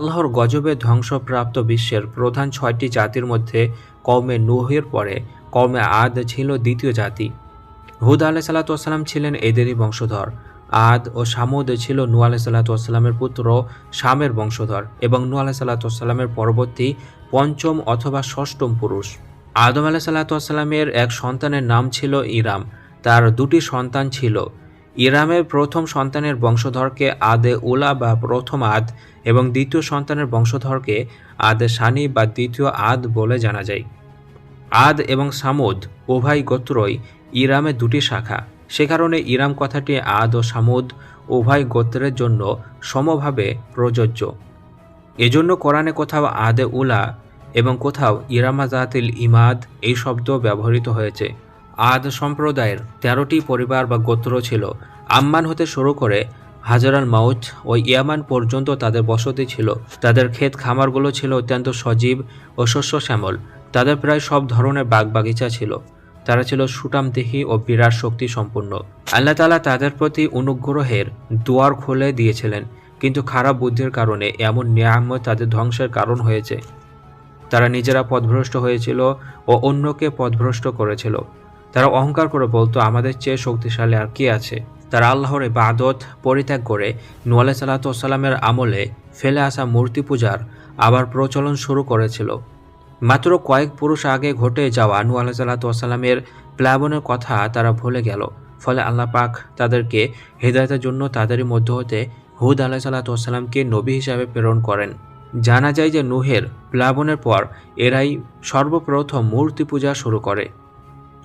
আল্লাহর গজবে ধ্বংসপ্রাপ্ত বিশ্বের প্রধান ছয়টি জাতির মধ্যে কওমে নুহের পরে কওমে আদ ছিল দ্বিতীয় জাতি। হুদ আলাহ সাল্লাতাম ছিলেন এদেরই বংশধর। আদ ও সামুদ ছিল নু আলাহ সাল্লাতামের পুত্র শামের বংশধর এবং নু আলাহ সাল্লাতামের পরবর্তী পঞ্চম অথবা ষষ্ঠম পুরুষ। আদম আলাহ সাল্লাতামের এক সন্তানের নাম ছিল ইরাম। তার দুটি সন্তান ছিল ইরামের প্রথম সন্তানের বংশধরকে আদে উলা বা প্রথম আদ এবং দ্বিতীয় সন্তানের বংশধরকে আদে সানি বা দ্বিতীয় আদ বলে জানা যায়। আদ এবং সামুদ উভয় গোত্রই ইরামের দুটি শাখা। সে কারণে ইরাম কথাটি আদ ও সামুদ উভয় গোত্রের জন্য সমভাবে প্রযোজ্য। এজন্য কোরআনে কোথাও আদে উলা এবং কোথাও ইরামাজাতিল ইমাদ এই শব্দ ব্যবহৃত হয়েছে। আদ সম্প্রদায়ের তেরোটি পরিবার বা গোত্র ছিল। আম্মান হতে শুরু করে হাজারাল মাউথ ও ইয়ামান পর্যন্ত তাদের বসতি ছিল। তাদের ক্ষেত খামারগুলো ছিল অত্যন্ত সজীব ও শস্য শ্যামল। তাদের প্রায় সব ধরনের বাগবাগিচা ছিল। তারা ছিল সুটামদেহী ও বিরাট শক্তি সম্পন্ন আল্লাহ তালা তাদের প্রতি অনুগ্রহের দুয়ার খুলে দিয়েছিলেন, কিন্তু খারাপ বুদ্ধির কারণে এমন নিয়ামত তাদের ধ্বংসের কারণ হয়েছে। তারা নিজেরা পথভ্রষ্ট হয়েছিল ও অন্যকে পথভ্রষ্ট করেছিল। তারা অহংকার করে বলতো, আমাদের চেয়ে শক্তিশালী আর কে আছে? তারা আল্লাহর ইবাদত পরিত্যাগ করে নোয়ালে সাল্লাতামের আমলে ফেলে আসা মূর্তি পূজার আবার প্রচলন শুরু করেছিল। মাত্র কয়েক পুরুষ আগে ঘটে যাওয়া নু আল্লাহ সাল্লাতামের প্লাবনের কথা তারা ভুলে গেল। ফলে আল্লাহ পাক তাদেরকে হৃদায়তের জন্য তাদেরই মধ্য হতে হুদ আল্লাহ সাল্লাতামকে নবী হিসাবে প্রেরণ করেন। জানা যায় যে নুহের প্লাবনের পর এরাই সর্বপ্রথম মূর্তি পূজা শুরু করে।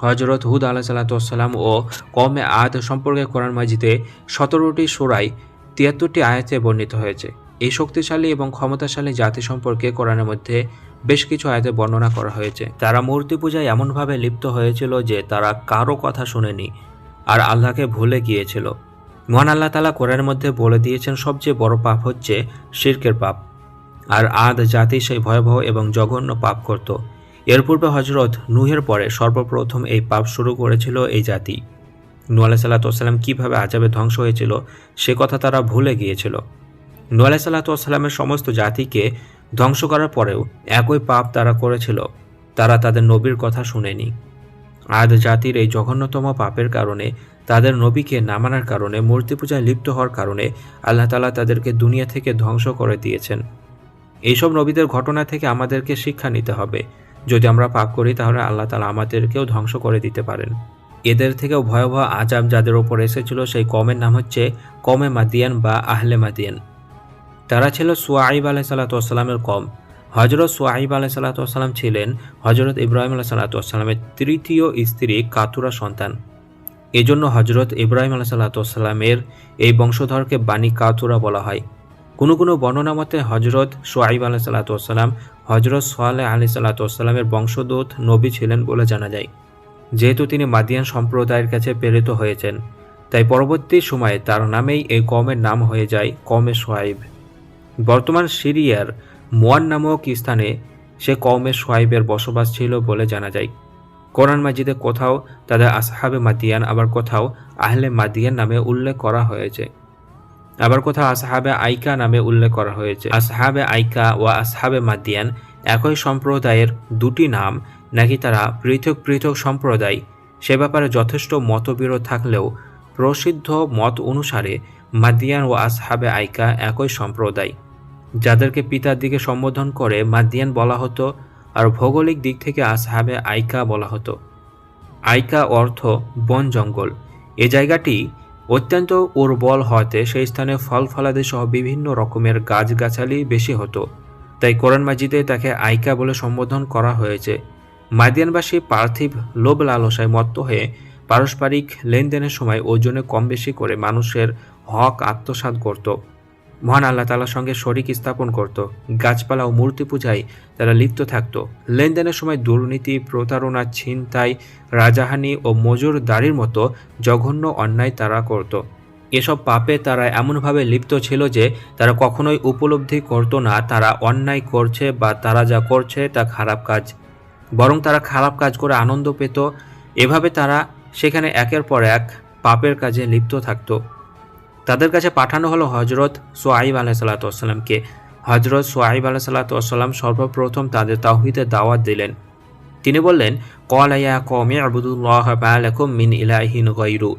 হজরত হুদ আল্লাহ সাল্লাতাম ও কমে আদ সম্পর্কে কোরআন মাজিদে সতেরোটি সোরাই তিয়াত্তরটি আয়াতে বর্ণিত হয়েছে। এই শক্তিশালী এবং ক্ষমতাশালী জাতি সম্পর্কে কোরআনের মধ্যে বেশ কিছু আয়াতে বর্ণনা করা হয়েছে। তারা মূর্তি পূজায় এমনভাবে লিপ্ত হয়েছিল যে তারা কারও কথা শুনেনি আর আল্লাহকে ভুলে গিয়েছিল। মহান আল্লাহ তালা কোরআনের মধ্যে বলে দিয়েছেন, সবচেয়ে বড় পাপ হচ্ছে শির্কের পাপ। আর আদ জাতি সেই ভয়াবহ এবং জঘন্য পাপ করত। এর পূর্বে হজরত নুহের পরে সর্বপ্রথম এই পাপ শুরু করেছিল এই জাতি। নু আলাহ সাল্লাতাম কীভাবে আজাবে ধ্বংস হয়েছিল, সে কথা তারা ভুলে গিয়েছিল। নু আলাহ সাল্লাতামের সমস্ত জাতিকে ধ্বংস করার পরেও একই পাপ তারা করেছিল, তারা তাদের নবীর কথা শুনেনি। আদ জাতির এই জঘন্যতম পাপের কারণে, তাদের নবীকে না মানার কারণে মূর্তি পূজায় লিপ্ত হওয়ার কারণে আল্লাহ তালা তাদেরকে দুনিয়া থেকে ধ্বংস করে দিয়েছেন। এইসব নবীদের ঘটনা থেকে আমাদেরকে শিক্ষা নিতে হবে। যদি আমরা পাপ করি, তাহলে আল্লাহ তালা আমাদেরকেও ধ্বংস করে দিতে পারেন। এদের থেকেও ভয়াবহ আজাব যাদের ওপর এসেছিল, সেই কমের নাম হচ্ছে কমে মাদিয়ান বা আহলে মাদিয়ান। তারা ছিল সোয়াইব আলাহ সাল্লাতামের কম হজরত সোয়াইব আলাহ সাল্লাতাম ছিলেন হজরত ইব্রাহিম আলাহ সাল্লাতামের তৃতীয় স্ত্রী কাতুরা সন্তান। এজন্য হজরত ইব্রাহিম আলাহ সাল্লাতামের এই বংশধরকে বাণী কাতুরা বলা হয়। কোনো কোনো বর্ণনা মতে হজরত সোয়াইব আলাহ সাল্লাতাম হজরত সোয়ালে আলি সাল্লাতামের বংশদূত নবী ছিলেন বলে জানা যায়। যেহেতু তিনি মাদিয়ান সম্প্রদায়ের কাছে প্রেরিত হয়েছেন, তাই পরবর্তী সময়ে তার নামেই এই কমের নাম হয়ে যায় কমে সোয়াইব বর্তমান সিরিয়ার মোয়ান নামক স্থানে সে কমে সোয়াইবের বসবাস ছিল বলে জানা যায়। কোরআন মাজিদে কোথাও তাদের আসহাবে মাদিয়ান, আবার কোথাও আহলে মাদিয়ান নামে উল্লেখ করা হয়েছে। আবার কোথাও আসহাবে আইকা নামে উল্লেখ করা হয়েছে। আসহাবে আইকা ও আসহাবে মাদিয়ান একই সম্প্রদায়ের দুটি নাম, নাকি তারা পৃথক পৃথক সম্প্রদায়? সে ব্যাপারে যথেষ্ট মতবিরোধ থাকলেও প্রসিদ্ধ মত অনুসারে মাদিয়ান ও আসহাবে আইকা একই সম্প্রদায়। যাদেরকে পিতার দিকে সম্বোধন করে মাদিয়ান বলা হতো আর ভৌগোলিক দিক থেকে আসহাবে আইকা বলা হতো। আইকা অর্থ বন জঙ্গল। এ জায়গাটি অত্যন্ত উর্বল হওয়াতে সেই স্থানে ফল ফলাদি সহ বিভিন্ন রকমের গাছগাছালি বেশি হতো। তাই কোরআন মাজিদে তাকে আইকা বলে সম্বোধন করা হয়েছে। মাদিয়ানবাসী পার্থিব লোভ লালসায় মত্ত হয়ে পারস্পরিক লেনদেনের সময় ওজনে কম বেশি করে মানুষের হক আত্মসাত করত। মহান আল্লাহ তালার সঙ্গে শরিক স্থাপন করত। গাছপালা ও মূর্তি পূজায় তারা লিপ্ত থাকত। লেনদেনের সময় দুর্নীতি, প্রতারণা, ছিনতাই, রাজাহানি ও মজুর দাড়ির মতো জঘন্য অন্যায় তারা করত। এসব পাপে তারা এমনভাবে লিপ্ত ছিল যে তারা কখনোই উপলব্ধি করত না তারা অন্যায় করছে বা তারা যা করছে তা খারাপ কাজ। বরং তারা খারাপ কাজ করে আনন্দ পেত। এভাবে তারা সেখানে একের পর এক পাপের কাজে লিপ্ত থাকতো। তাদের কাছে পাঠানো হলো হজরত সোয়াইব আলাহ সাল্লাতামকে হজরত সোয়াইব আলাহ সাল্লাতাম সর্বপ্রথম তাদের তাওহিদের দাওয়াত দিলেন। তিনি বললেন কলাইয়া কমে আবুদুল্লাহ মিন ইলাহিন গৈরু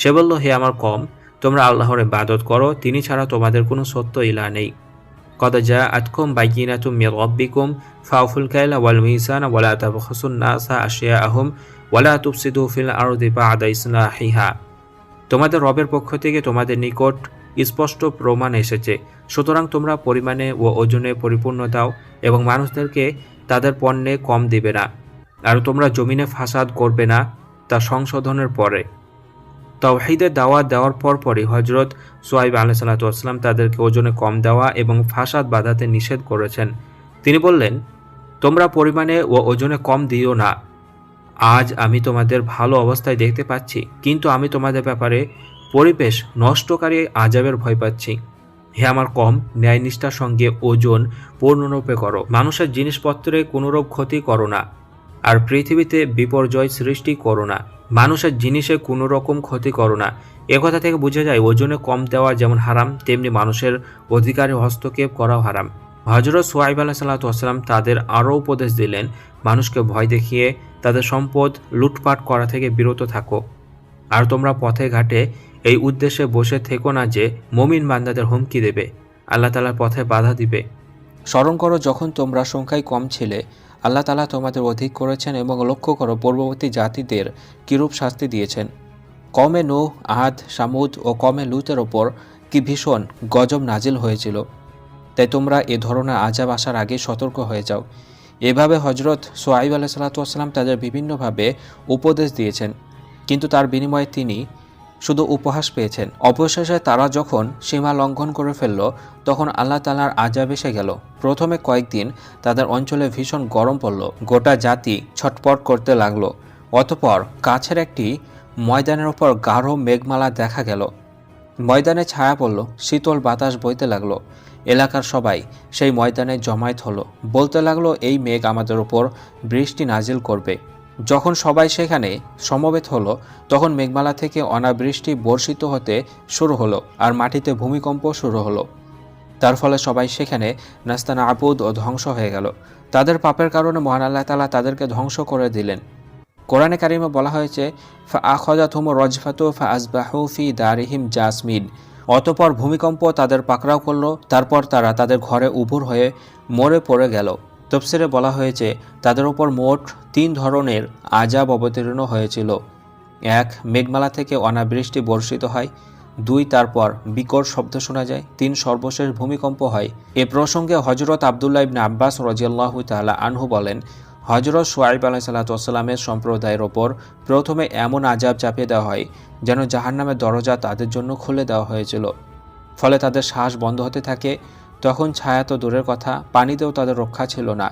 সে বলল, হে আমার কম তোমরা আল্লাহর ইবাদত করো, তিনি ছাড়া তোমাদের কোনো সত্য ইলা নেই। কদ যা আতকুম বাইকিনাতুম মির রব্বিকুম, ফাউফুল কাইলা ওয়াল মিসান ওয়ালা তাবখাসুন নাসা আশিয়া আহম ওয়ালা তুফসিদু ফিল আরদি বা'দা ইসলাহিহা। তোমাদের রবের পক্ষ থেকে তোমাদের নিকট স্পষ্ট প্রমাণ এসেছে। সুতরাং তোমরা পরিমাণে ও ওজনে পরিপূর্ণ দাও এবং মানুষদেরকে তাদের পণ্যে কম দিবে না। আর তোমরা জমিনে ফাসাদ করবে না তা সংশোধনের পরে। তাওহিদের দাওয়া দেওয়ার পরপরই হজরত সোয়াইব আলাহ সাল্লাতাম তাদেরকে ওজনে কম দেওয়া এবং ফাসাদ বাধাতে নিষেধ করেছেন। তিনি বললেন, তোমরা পরিমাণে ও ওজনে কম দিও না। আজ আমি তোমাদের ভালো অবস্থায় দেখতে পাচ্ছি, কিন্তু আমি তোমাদের ব্যাপারে পরিবেশ নষ্টকারী আজাবের ভয় পাচ্ছি। হে আমার কম, ন্যায়নিষ্ঠার সঙ্গে ওজন পূর্ণরূপে করো। মানুষের জিনিসপত্রে কোনোরূপ ক্ষতি করো না, আর পৃথিবীতে বিপর্যয় সৃষ্টি করো না। মানুষের জিনিসে কোনো রকম ক্ষতি করো না। একথা থেকে বোঝা যায়, ওজনে কম দেওয়া যেমন হারাম, তেমনি মানুষের অধিকারে হস্তক্ষেপ করাও হারাম। হজরত সোয়াইব আলাহ সাল্লাতাম তাদের আরও উপদেশ দিলেন, মানুষকে ভয় দেখিয়ে তাদের সম্পদ লুটপাট করা থেকে বিরত থাকো। আর তোমরা পথে ঘাটে এই উদ্দেশ্যে বসে থেকো না যে মমিন বান্দাদের হুমকি দেবে। আল্লাহ তালার পথে বাধা দিবে। স্মরণ করো, যখন তোমরা সংখ্যায় কম ছিলে, আল্লাহ তালা তোমাদের অধিক করেছেন এবং লক্ষ্য করো, পূর্ববর্তী জাতিদের কিরূপ শাস্তি দিয়েছেন। কমে নূহ আহাদ সামুদ ও কমে লুতের ওপর কি ভীষণ গজব নাজিল হয়েছিল। তাই তোমরা এ ধরনের আজাব আসার আগে সতর্ক হয়ে যাও। এভাবে হজরত সোয়াইব আলাহ সাল্লাতাম তাদের বিভিন্নভাবে উপদেশ দিয়েছেন। কিন্তু তার বিনিময়ে তিনি শুধু উপহাস পেয়েছেন। অবশেষে তারা যখন সীমা লঙ্ঘন করে ফেলল, তখন আল্লাহ তালার আজাব এসে গেল। প্রথমে কয়েকদিন তাদের অঞ্চলে ভীষণ গরম পড়ল, গোটা জাতি ছটপট করতে লাগল। অতপর কাছের একটি ময়দানের ওপর গাঢ় মেঘমালা দেখা গেল। ময়দানে ছায়া পড়ল, শীতল বাতাস বইতে লাগল। এলাকার সবাই সেই ময়দানে জমায়েত হলো। বলতে লাগল, এই মেঘ আমাদের ওপর বৃষ্টি নাজিল করবে। যখন সবাই সেখানে সমবেত হলো, তখন মেঘমালা থেকে অনাবৃষ্টি বর্ষিত হতে শুরু হলো আর মাটিতে ভূমিকম্প শুরু হলো। তার ফলে সবাই সেখানে নাস্তানা আবুদ ও ধ্বংস হয়ে গেল। তাদের পাপের কারণে মহান আল্লাহ তালা তাদেরকে ধ্বংস করে দিলেন। কোরআনে কারিমে বলা হয়েছে, ফা আখজাতুম রজফাতু ফা আসবাহু ফি দারিহিম জাসমিন। অতপর ভূমিকম্প তাদের পাকড়াও করল, তারপর তারা তাদের ঘরে উপুর হয়ে মরে পড়ে গেল। তফসিরে বলা হয়েছে, তাদের উপর মোট তিন ধরনের আজাব অবতীর্ণ হয়েছিল। এক, মেঘমালা থেকে অনাবৃষ্টি বর্ষিত হয়। দুই, তারপর বিকট শব্দ শোনা যায়। তিন, সর্বশেষ ভূমিকম্প হয়। এ প্রসঙ্গে হজরত আবদুল্লাহ ইবনে আব্বাস রাজিয়াল্লাহু তাআলা আনহু বলেন হজরত সোয়াইব আলাহ সাল্লাতামের সম্প্রদায়ের ওপর প্রথমে এমন আজাব চাপিয়ে দেওয়া হয় যেন জাহান্নামের দরজা তাদের জন্য খুলে দেওয়া হয়েছিল। ফলে তাদের শ্বাস বন্ধ হতে থাকে, তখন ছায়া তো দূরের কথা, পানিতেও তাদের রক্ষা ছিল না।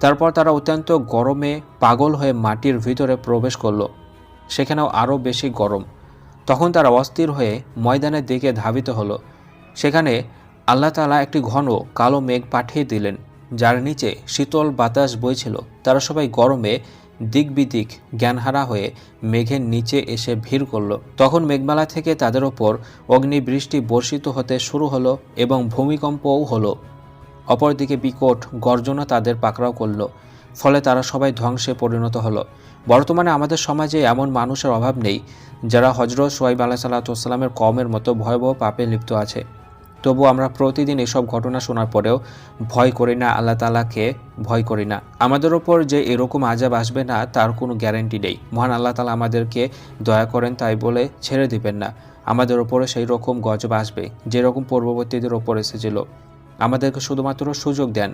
তারপর তারা অত্যন্ত গরমে পাগল হয়ে মাটির ভিতরে প্রবেশ করল, সেখানেও আরও বেশি গরম। তখন তারা অস্থির হয়ে ময়দানের দিকে ধাবিত হলো। সেখানে আল্লাহ তালা একটি ঘন কালো মেঘ পাঠিয়ে দিলেন। যার নিচে শীতল বাতাস বইছিল, তারা সবাই গরমে দিক বিদিক জ্ঞানহারা হয়ে মেঘের নিচে এসে ভিড় করল। তখন মেঘমালা থেকে তাদের ওপর অগ্নিবৃষ্টি বর্ষিত হতে শুরু হলো এবং ভূমিকম্পও হলো। অপরদিকে বিকট গর্জনা তাদের পাকড়াও করল, ফলে তারা সবাই ধ্বংসে পরিণত হলো। বর্তমানে আমাদের সমাজে এমন মানুষের অভাব নেই, যারা হজরত সোয়াইব আলাহ সাল্লাতামের কমের মতো ভয়াবহ পাপে লিপ্ত আছে। তবু আমরা প্রতিদিন এসব ঘটনা শোনার পরেও ভয় করি না, আল্লাহ তালাকে ভয় করি না। আমাদের ওপর যে এরকম আজাব আসবে না, তার কোনো গ্যারেন্টি নেই। মহান আল্লাহ তালা আমাদেরকে দয়া করেন, তাই বলে ছেড়ে দিবেন না। আমাদের ওপরে সেই রকম গজব আসবে, যেরকম পূর্ববর্তীদের ওপর এসেছিল। আমাদেরকে শুধুমাত্র সুযোগ দেন।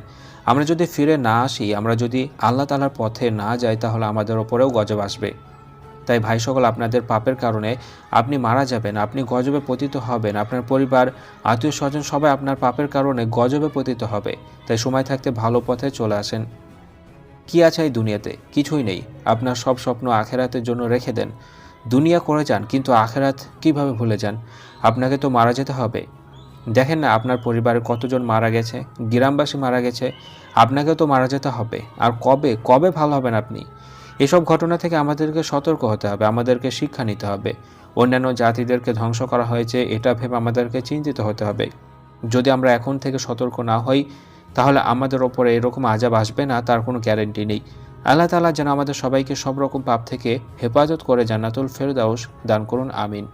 আমরা যদি ফিরে না আসি, আমরা যদি আল্লাহ তালার পথে না যাই, তাহলে আমাদের ওপরেও গজব আসবে। তাই ভাই সকল, আপনাদের পাপের কারণে আপনি মারা যাবেন, আপনি গজবে পতিত হবেন, আপনার পরিবার, আত্মীয় স্বজন সবাই আপনার পাপের কারণে গজবে পতিত হবে। তাই সময় থাকতে ভালো পথে চলে আসেন। কি আছে এই দুনিয়াতে? কিছুই নেই। আপনার সব স্বপ্ন আখেরাতের জন্য রেখে দেন। দুনিয়া করে যান, কিন্তু আখেরাত কীভাবে ভুলে যান? আপনাকে তো মারা যেতে হবে। দেখেন না, আপনার পরিবারে কতজন মারা গেছে? গ্রামবাসী মারা গেছে? আপনাকেও তো মারা যেতে হবে। আর কবে? কবে ভালো হবেন আপনি? এসব ঘটনা থেকে আমাদেরকে সতর্ক হতে হবে, আমাদেরকে শিক্ষা নিতে হবে। অন্যান্য জাতিদেরকে ধ্বংস করা হয়েছে, এটা ভেবে আমাদেরকে চিন্তিত হতে হবে। যদি আমরা এখন থেকে সতর্ক না হই, তাহলে আমাদের ওপরে এরকম আজাব আসবে না, তার কোনো গ্যারেন্টি নেই। আল্লাহ তালা যেন আমাদের সবাইকে সব রকম পাপ থেকে হেফাজত করে জান্নাতুল ফেরদাউস দান করুন, আমিন।